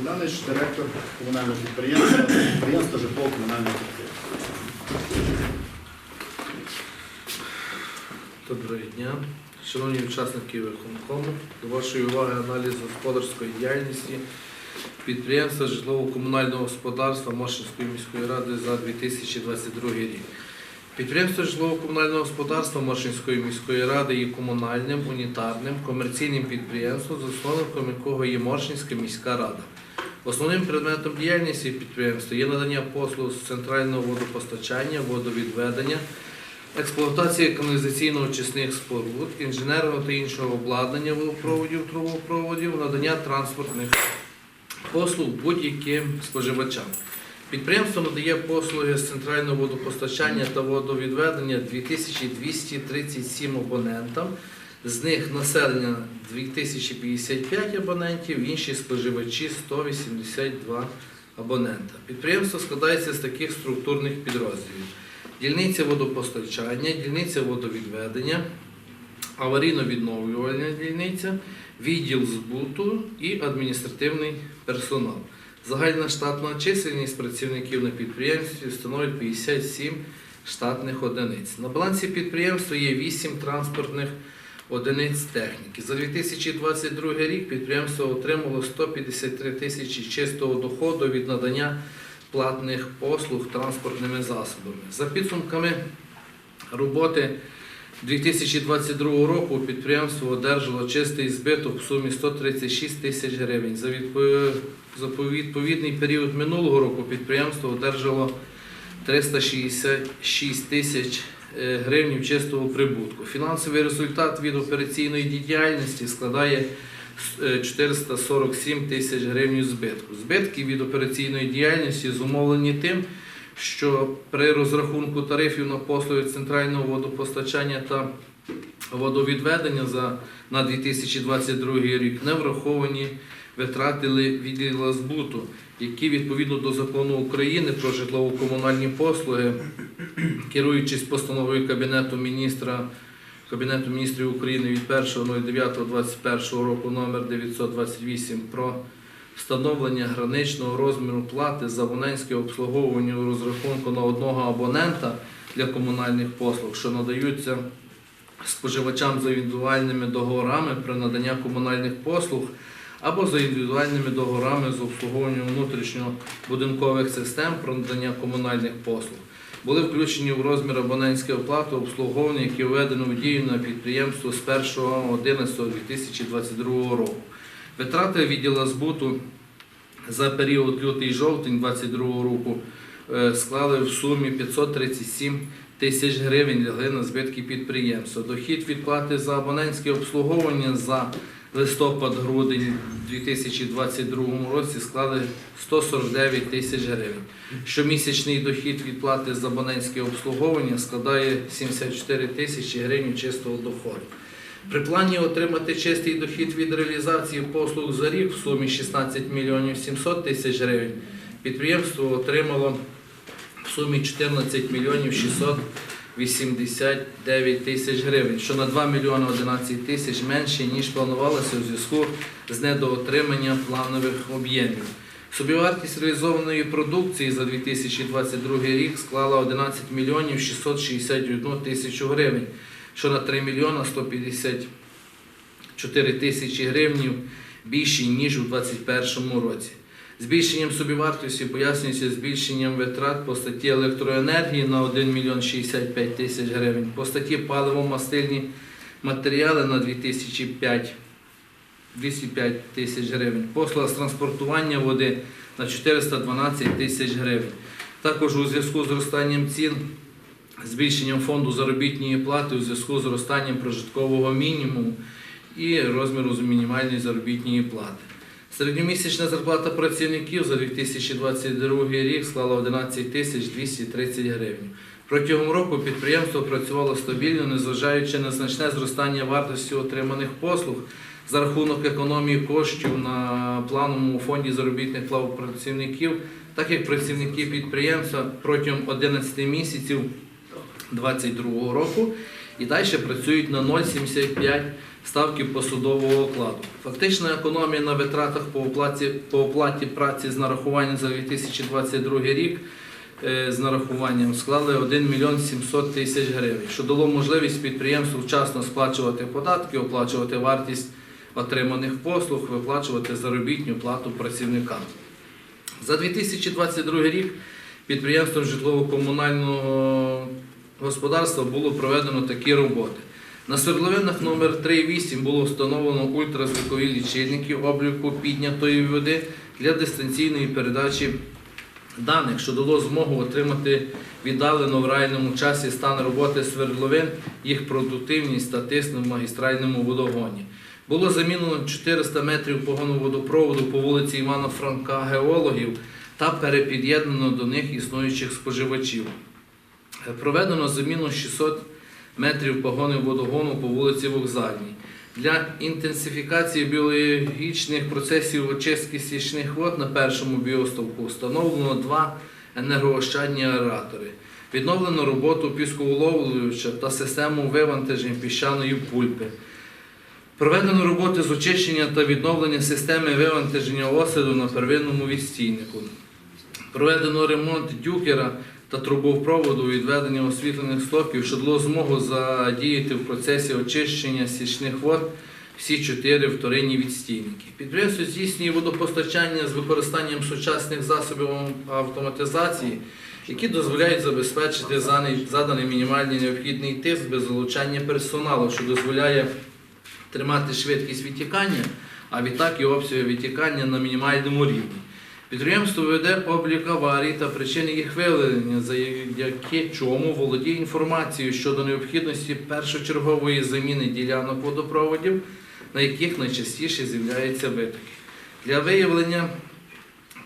Богданович, директор комунального підприємства, підприємства житлово-комунального підприємства. Доброго дня. Шановні учасники виконкому, до вашої уваги аналіз господарської діяльності підприємства житлово-комунального господарства Мошинської міської ради за 2022 рік. Підприємство житлово-комунального господарства Мошинської міської ради є комунальним, унітарним, комерційним підприємством, засновником якого є Моршинська міська рада. Основним предметом діяльності підприємства є надання послуг з центрального водопостачання, водовідведення, експлуатація каналізаційно-очисних споруд, інженерного та іншого обладнання водопроводів, трубопроводів, надання транспортних послуг будь-яким споживачам. Підприємство надає послуги з центрального водопостачання та водовідведення 2237 абонентам, з них населення 2055 абонентів, інші споживачі 182 абонента. Підприємство складається з таких структурних підрозділів: дільниця водопостачання, дільниця водовідведення, аварійно-відновлювальна дільниця, відділ збуту і адміністративний персонал. Загальна штатна чисельність працівників на підприємстві становить 57 штатних одиниць. На балансі підприємства є 8 транспортних одиниць техніки. За 2022 рік підприємство отримало 153 тисячі чистого доходу від надання платних послуг транспортними засобами. За підсумками роботи 2022 року підприємство одержало чистий збиток в сумі 136 тисяч гривень. За відповідний період минулого року підприємство одержало 366 тисяч е, гривень чистого прибутку. Фінансовий результат від операційної діяльності складає е, 447 тисяч гривень збитку. Збитки від операційної діяльності зумовлені тим, що при розрахунку тарифів на послуги центрального водопостачання та водовідведення за, на 2022 рік не враховані витрати ли- відділу збуту, які відповідно до закону України про житлово-комунальні послуги, керуючись постановою Кабінету міністра Кабінету міністрів України від 1.09.21 року номер 928 про встановлення граничного розміру плати за абонентське обслуговування у розрахунку на одного абонента для комунальних послуг, що надаються споживачам за індивідуальними договорами при наданні комунальних послуг або за індивідуальними договорами з обслуговування внутрішньобудинкових систем про надання комунальних послуг. Були включені в розмір абонентської оплати обслуговування, які введено в дію на підприємство з 1.11.2022 року. Витрати відділу збуту за період лютий-жовтень 2022 року е, склали в сумі 537 тисяч гривень лягли на збитки підприємства. Дохід від плати за абонентське обслуговування за листопад-грудень 2022 році склали 149 тисяч гривень. Щомісячний дохід від плати за абонентське обслуговування складає 74 тисячі гривень чистого доходу. При плані отримати чистий дохід від реалізації послуг за рік в сумі 16 мільйонів 700 тисяч гривень підприємство отримало в сумі 14 мільйонів 689 тисяч гривень, що на 2 мільйони 11 тисяч менше, ніж планувалося у зв'язку з недоотриманням планових об'ємів. Собівартість реалізованої продукції за 2022 рік склала 11 мільйонів 661 тисячу гривень, що на 3 мільйона 154 тисячі гривень більше, ніж у 2021 році. Збільшенням собівартості пояснюється збільшенням витрат по статті електроенергії на 1 мільйон 65 тисяч гривень, по статті паливо-мастильні матеріали на 2005 205 тисяч гривень, послуга з транспортування води на 412 тисяч гривень. Також у зв'язку з зростанням цін, збільшенням фонду заробітної плати у зв'язку з зростанням прожиткового мінімуму і розміру мінімальної заробітної плати. Середньомісячна зарплата працівників за 2022 рік склала 11 тисяч 230 гривень. Протягом року підприємство працювало стабільно, незважаючи на значне зростання вартості отриманих послуг за рахунок економії коштів на плановому фонді заробітних плат працівників, так як працівники підприємства протягом 11 місяців 2022 року і далі працюють на 0,75 ставки посудового окладу. Фактична економія на витратах по оплаті, по оплаті праці з нарахуванням за 2022 рік е, з нарахуванням склали 1 мільйон 700 тисяч гривень, що дало можливість підприємству вчасно сплачувати податки, оплачувати вартість отриманих послуг, виплачувати заробітну плату працівникам. За 2022 рік підприємством житлово-комунального господарства було проведено такі роботи. На свердловинах номер 3,8 було встановлено ультразвукові лічильники обліку піднятої води для дистанційної передачі даних, що дало змогу отримати віддалено в реальному часі стан роботи свердловин, їх продуктивність та тиск в магістральному водогоні. Було замінено 400 метрів погону водопроводу по вулиці Івана Франка геологів та перепід'єднано до них існуючих споживачів. Проведено заміну 600 метрів погони водогону по вулиці Вокзальній. Для інтенсифікації біологічних процесів очистки стічних вод на першому біоставку встановлено два енергоощадні аератори. Відновлено роботу пісковоловлювача та систему вивантажень піщаної пульпи. Проведено роботи з очищення та відновлення системи вивантаження осаду на первинному відстійнику. Проведено ремонт дюкера та трубопроводу відведення освітлених стоків, що дало змогу задіяти в процесі очищення стічних вод всі чотири вторинні відстійники. Підприємство здійснює водопостачання з використанням сучасних засобів автоматизації, які дозволяють забезпечити заданий мінімальний необхідний тиск без залучання персоналу, що дозволяє тримати швидкість відтікання, а відтак і обсяги відтікання на мінімальному рівні. Підприємство веде облік аварій та причини їх виявлення, завдяки чому володіє інформацією щодо необхідності першочергової заміни ділянок водопроводів, на яких найчастіше з'являються витоки. Для виявлення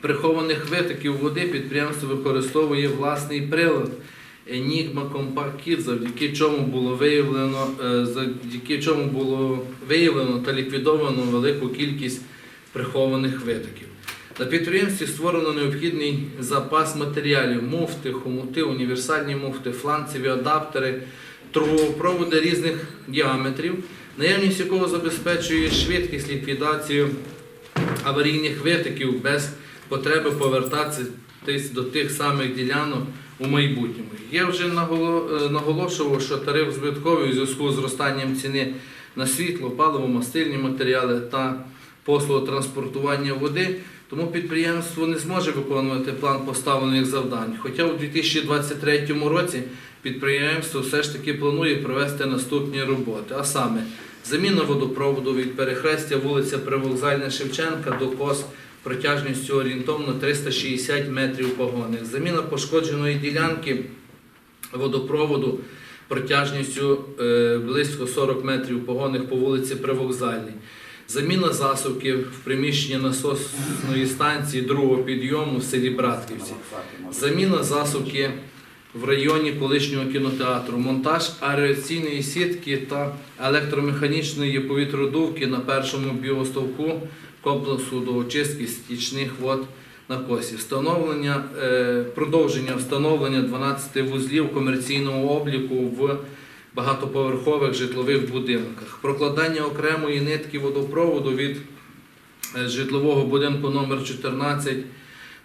прихованих витоків води підприємство використовує власний прилад Compact Kit, завдяки чому було виявлено, е, завдяки чому було виявлено та ліквідовано велику кількість прихованих витоків. На підприємстві створено необхідний запас матеріалів, муфти, хомути, універсальні муфти, фланцеві адаптери, трубопроводи різних діаметрів, наявність якого забезпечує швидкість ліквідацію аварійних витоків без потреби повертатися до тих самих ділянок у майбутньому. Я вже е, наголошував, що тариф збитковий у зв'язку з зростанням ціни на світло, паливо, мастильні матеріали та послуги транспортування води, тому підприємство не зможе виконувати план поставлених завдань. Хоча у 2023 році підприємство все ж таки планує провести наступні роботи, а саме заміна водопроводу від перехрестя вулиця Привокзальна Шевченка до КОС протяжністю орієнтовно 360 метрів погонних, заміна пошкодженої ділянки водопроводу протяжністю е, близько 40 метрів погонних по вулиці Привокзальній. Заміна засувки в приміщенні насосної станції другого підйому в селі Братківці. Заміна засувки в районі колишнього кінотеатру, монтаж аераційної сітки та електромеханічної повітродувки на першому біостовку комплексу до очистки стічних вод на косі, встановлення, е, продовження встановлення 12 вузлів комерційного обліку в багатоповерхових житлових будинках, прокладання окремої нитки водопроводу від е, житлового будинку номер 14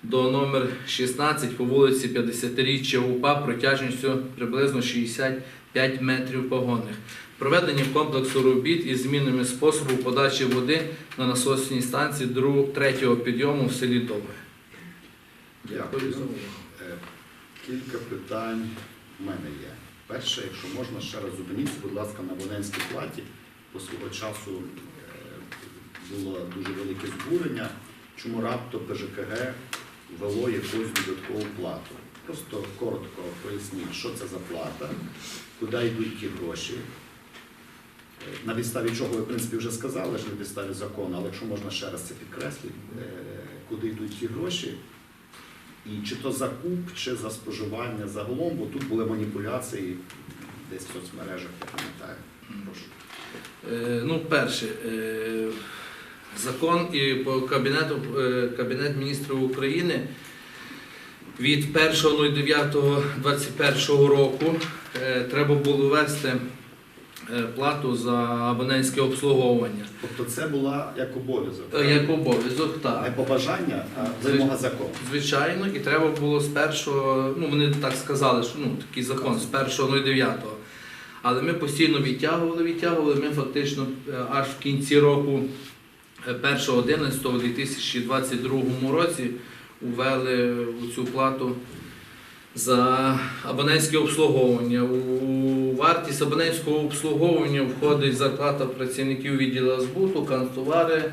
до номер 16 по вулиці 50-річчя УПА протяжністю приблизно 65 метрів погонних. Проведення комплексу робіт із змінами способу подачі води на насосній станції 3 підйому в селі Довге. Дякую. Е, Кілька питань в мене є. Перше, якщо можна, ще раз зупиніться, будь ласка, на Волинській платі. По свого часу е, було дуже велике збурення, чому раптом ПЖКГ ввело якусь додаткову плату. Просто коротко поясніть, що це за плата, куди йдуть ті гроші. Е, На підставі чого ви, в принципі, вже сказали, що на підставі закону, але якщо можна ще раз це підкреслити, е, куди йдуть ті гроші, і чи то за куп, чи за споживання загалом, бо тут були маніпуляції десь в соцмережах, я пам'ятаю. Прошу. Е, Ну, перше, е, закон і по кабінету е, Кабінет міністрів України від 1.09.21 року треба було ввести плату за абонентське обслуговування. Тобто це була як обов'язок. Е, Як обов'язок, так. Не побажання, а вимога закону. Звичайно, і треба було з першого, ну вони так сказали, що ну такий закон з 1.09. Але ми постійно відтягували, відтягували. Ми фактично е, аж в кінці року е, 1.11 у 2022 році увели цю плату за абонентське обслуговування. У вартість абонентського обслуговування входить зарплата працівників відділу збуту, канцтовари,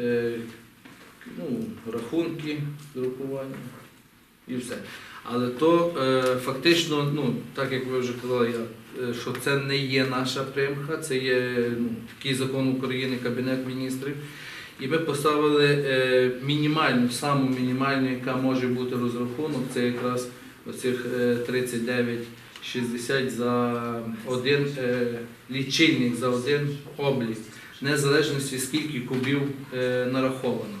е, ну, рахунки друкування і все. Але то е, фактично, ну, так як ви вже казали, е, що це не є наша примха, це є ну, такий закон України, Кабінет міністрів. І ми поставили мінімальну, саму мінімальну, яка може бути розрахунок, це якраз оцих 39 60 за один е, лічильник за один облік, незалежно від скільки кубів е, нараховано.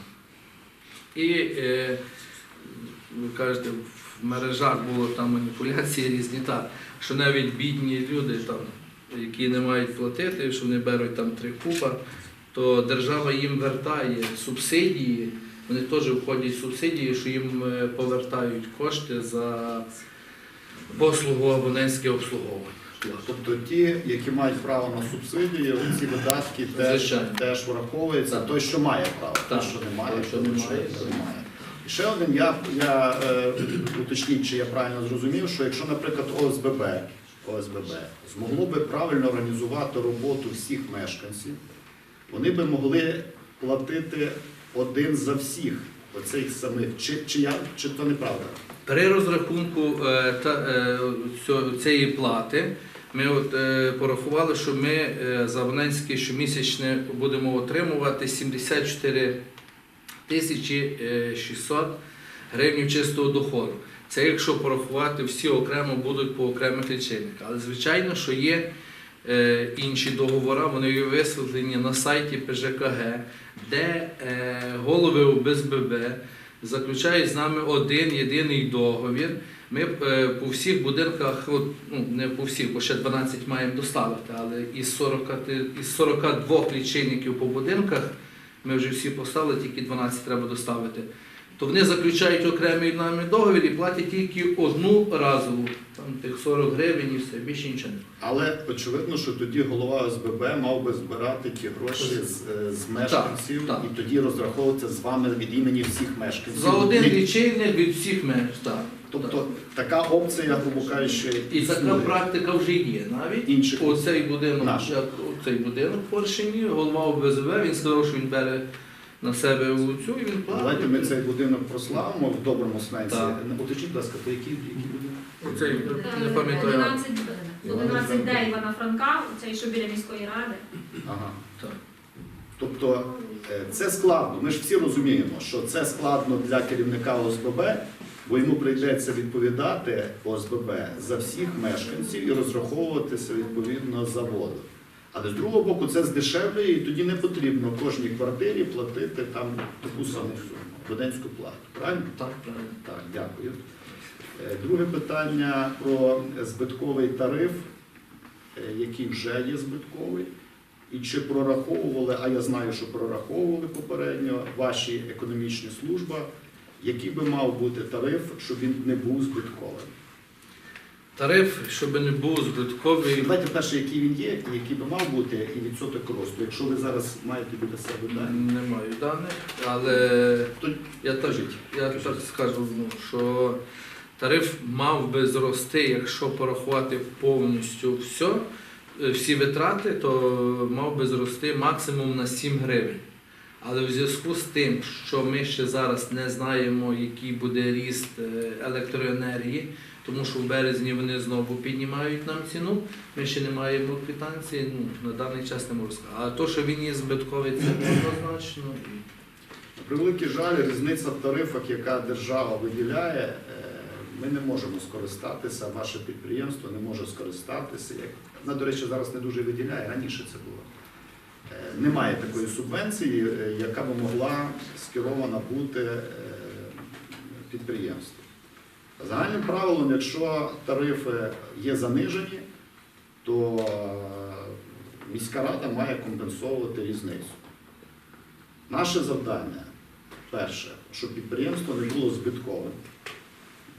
І е, ви кажете, в мережах були там маніпуляції різні, так, що навіть бідні люди, там, які не мають платити, що вони беруть там три куба, то держава їм вертає субсидії, вони теж входять в субсидії, що їм е, повертають кошти за послугу абонентське обслуговування. Тобто ті, які мають право на субсидії, ці видатки теж, Звичайно. теж враховуються. Так. Той, що має право, той, Так. що не має, Той, що той, не що має, не має. І ще один, я, я е, уточніть, чи я правильно зрозумів, що якщо, наприклад, ОСББ, ОСББ змогло би правильно організувати роботу всіх мешканців, вони би могли платити один за всіх оцих самих. Чи, чи, я, чи то неправда? При розрахунку е, та, е, цієї плати ми от, е, порахували, що ми е, за абонентське щомісячне будемо отримувати 74 тисячі е, 600 гривень чистого доходу. Це якщо порахувати всі окремо будуть по окремих лічильниках. Але звичайно, що є е, інші договори, вони є висвітлені на сайті ПЖКГ, де е, голови ОБСББ заключають з нами один єдиний договір. Ми е, по всіх будинках, ну не по всіх, бо ще 12 маємо доставити, але із 40, ти- із 42 лічильників по будинках ми вже всі поставили, тільки 12 треба доставити. То вони заключають окремий нами договір і платять тільки одну разову, там тих 40 гривень і все, більше нічого. не. Але очевидно, що тоді голова ОСББ мав би збирати ті гроші з, е, з мешканців так. і тоді розраховуватися з вами від імені всіх мешканців. За один лічильник від всіх меж, так. Тобто така опція, грубо кажучи, І така практика вже є навіть. інших. Оцей будинок, як оцей будинок в Поршині, голова ОБЗВ, він сказав, що він бере на себе цю і він платить. Давайте ми цей будинок прославимо в доброму сенсі. Так. Уточніть, будь ласка, то який, який будинок? Оцей, не пам'ятаю. 11, 11 Д Івана Франка, цей, що біля міської ради. Ага. Так. Тобто е, це складно. Ми ж всі розуміємо, що це складно для керівника ОСББ, бо йому прийдеться відповідати ОСББ за всіх мешканців і розраховуватися відповідно за воду. Але з другого боку, це здешевлює, і тоді не потрібно кожній квартирі платити там таку саму суму, абонентську плату. Правильно? Так, правильно. Так, дякую. Е, Друге питання про збитковий тариф, е, який вже є збитковий. І чи прораховували, а я знаю, що прораховували попередньо ваші економічні служби, який би мав бути тариф, щоб він не був збитковим? Тариф, щоб не був збитковий, Давайте перше, який він є, і який би мав бути, і відсоток росту. Якщо ви зараз маєте біля себе дані, не маю даних, але я так, я так скажу, ну, що тариф мав би зрости, якщо порахувати повністю все, е, всі витрати, то мав би зрости максимум на 7 гривень. Але в зв'язку з тим, що ми ще зараз не знаємо, який буде ріст е, електроенергії, тому що в березні вони знову піднімають нам ціну, ми ще не маємо квитанції, ну, на даний час не можу сказати. А то, що він є збитковий, це однозначно. І На превеликий жаль, різниця в тарифах, яка держава виділяє, е, ми не можемо скористатися, ваше підприємство не може скористатися. Вона, до речі, зараз не дуже виділяє, раніше це було. Е, Немає такої субвенції, е, яка би могла скерована бути підприємству. Загальним правилом, якщо тарифи є занижені, то е, міська рада має компенсовувати різницю. Наше завдання перше, щоб підприємство не було збитковим,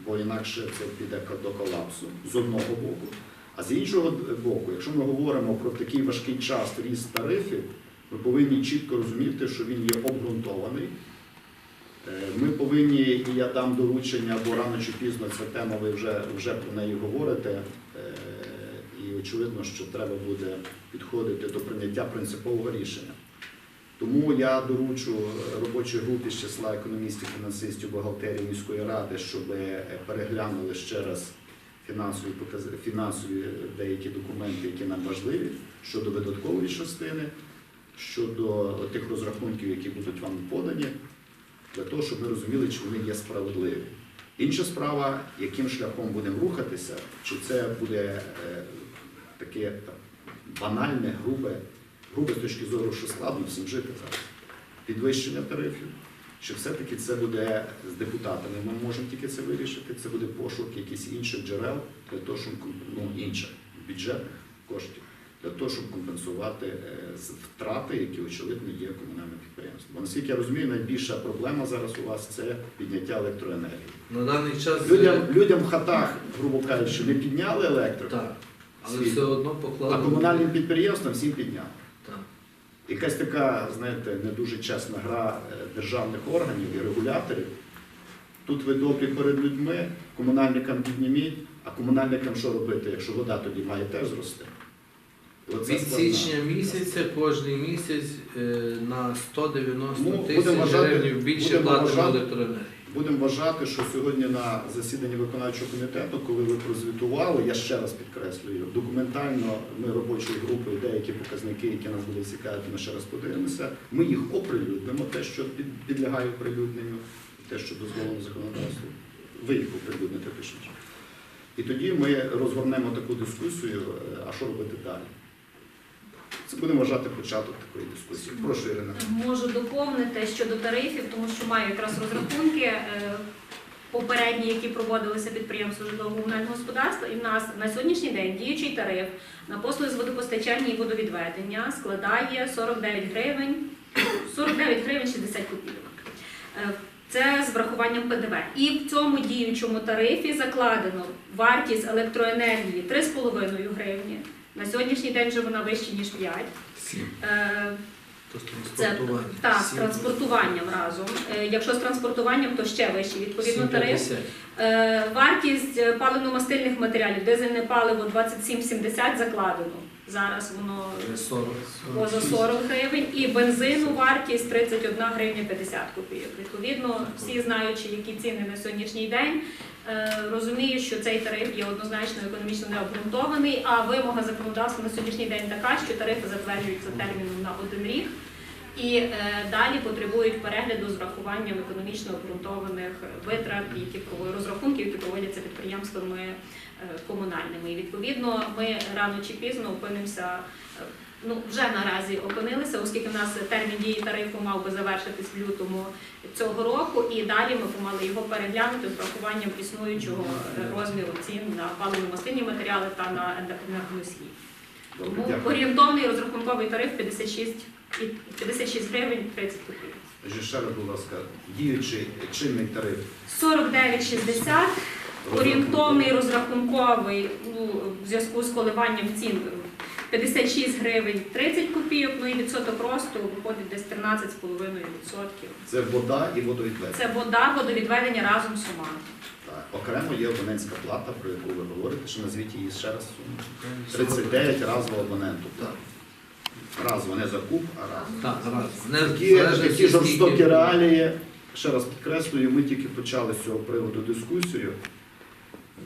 бо інакше це піде до колапсу з одного боку. А з іншого боку, якщо ми говоримо про такий важкий час ріст тарифів, ми повинні чітко розуміти, що він є обґрунтований. Е, Ми повинні, і я дам доручення, бо рано чи пізно ця тема, ви вже, вже про неї говорите. Е, І очевидно, що треба буде підходити до прийняття принципового рішення. Тому я доручу робочій групі з числа економістів, фінансистів, бухгалтерії міської ради, щоб переглянули ще раз фінансові фінансові деякі документи, які нам важливі щодо видаткової частини, щодо тих розрахунків, які будуть вам подані, для того, щоб ми розуміли, чи вони є справедливі. Інша справа, яким шляхом будемо рухатися, чи це буде е, таке там, банальне, грубе, грубе з точки зору, що складно всім жити зараз. Підвищення тарифів. Чи все-таки це буде з депутатами? Ми можемо тільки це вирішити. Це буде пошук якихось інших джерел для того, щоб ну, інших бюджетних коштів для того, щоб компенсувати е, втрати, які очевидно є комунальним підприємством. Бо наскільки я розумію, найбільша проблема зараз у вас це підняття електроенергії. На даний час е, Людям, людям в хатах, грубо кажучи, не підняли електрику, так, але Світ. все одно а комунальним підприємствам всім підняли. Так. Якась така, знаєте, не дуже чесна гра е, державних органів і регуляторів. Тут ви добрі перед людьми, комунальникам підніміть, а комунальникам що робити, якщо вода тоді має теж зрости? Оце Від складна. січня місяця кожний місяць е, на 190 Ну, будемо тисяч вважати- гривень більше будемо платимо вважати- електроенергії. Будемо вважати, що сьогодні на засіданні виконавчого комітету, коли ви прозвітували, я ще раз підкреслюю, документально ми робочою групою деякі показники, які нас буде цікавити, ми ще раз подивимося. Ми їх оприлюднимо, те, що під- підлягає оприлюдненню, те, що дозволено законодавством. Ви їх оприлюдните точніше. І тоді ми розгорнемо таку дискусію, е, а що робити далі. Це будемо вважати початок такої дискусії. Прошу, Ірина. Можу доповнити щодо тарифів, тому що маю якраз розрахунки е, попередні, які проводилися підприємством житлово-комунального господарства. І в нас на сьогоднішній день діючий тариф на послуги з водопостачання і водовідведення складає 49 гривень, 49 гривень 60 копійок. Е, Це з врахуванням ПДВ. І в цьому діючому тарифі закладено вартість електроенергії 3,5 гривні. На сьогоднішній день вже вона вища, ніж 5. Сім. Е, з це так, з транспортуванням разом. Е, Якщо з транспортуванням, то ще вищий відповідно тариф. 7,50. Е, Вартість паливно-мастильних матеріалів, дизельне паливо 27,70 закладено. Зараз воно Вже 40. поза 40 гривень, і бензину вартість 31 гривня 50 копійок. Відповідно, всі знаючи, які ціни на сьогоднішній день, е, розуміють, що цей тариф є однозначно економічно необґрунтований, а вимога законодавства на сьогоднішній день така, що тарифи затверджуються терміном на один рік. І е, далі потребують перегляду з врахуванням економічно обґрунтованих витрат, які розрахунків, які проводяться підприємствами е, комунальними. І відповідно ми рано чи пізно опинимося. Ну, вже наразі опинилися, оскільки в нас термін дії тарифу мав би завершитись в лютому цього року, і далі ми помали його переглянути з врахуванням існуючого е, розміру цін на паливно-мастильні матеріали та на енергоносії. Тому орієнтовний розрахунковий тариф 56, 56 гривень 30 копійок. Ще раз, будь ласка, діючий чинний тариф 49,60. Орієнтовний розрахунковий ну, в зв'язку з коливанням цін 56 гривень 30 копійок, ну і відсоток росту виходить десь 13,5%. це вода і водовідведення. Це вода, водовідведення разом з сумами. Так. Окремо є абонентська плата, про яку ви говорите, що назвіть її ще раз суму. 39 разово абоненту. Так. Разово, не за куб, а раз. Так, раз. Такі, такі жорстокі реалії. Ще раз підкреслюю, ми тільки почали з цього приводу дискусію.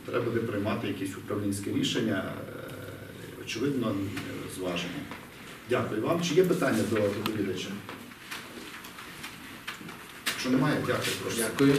Треба буде приймати якісь управлінське рішення, очевидно, зважено. Дякую вам. Чи є питання до доповідача? Якщо немає, дякую. Прошу. Дякую.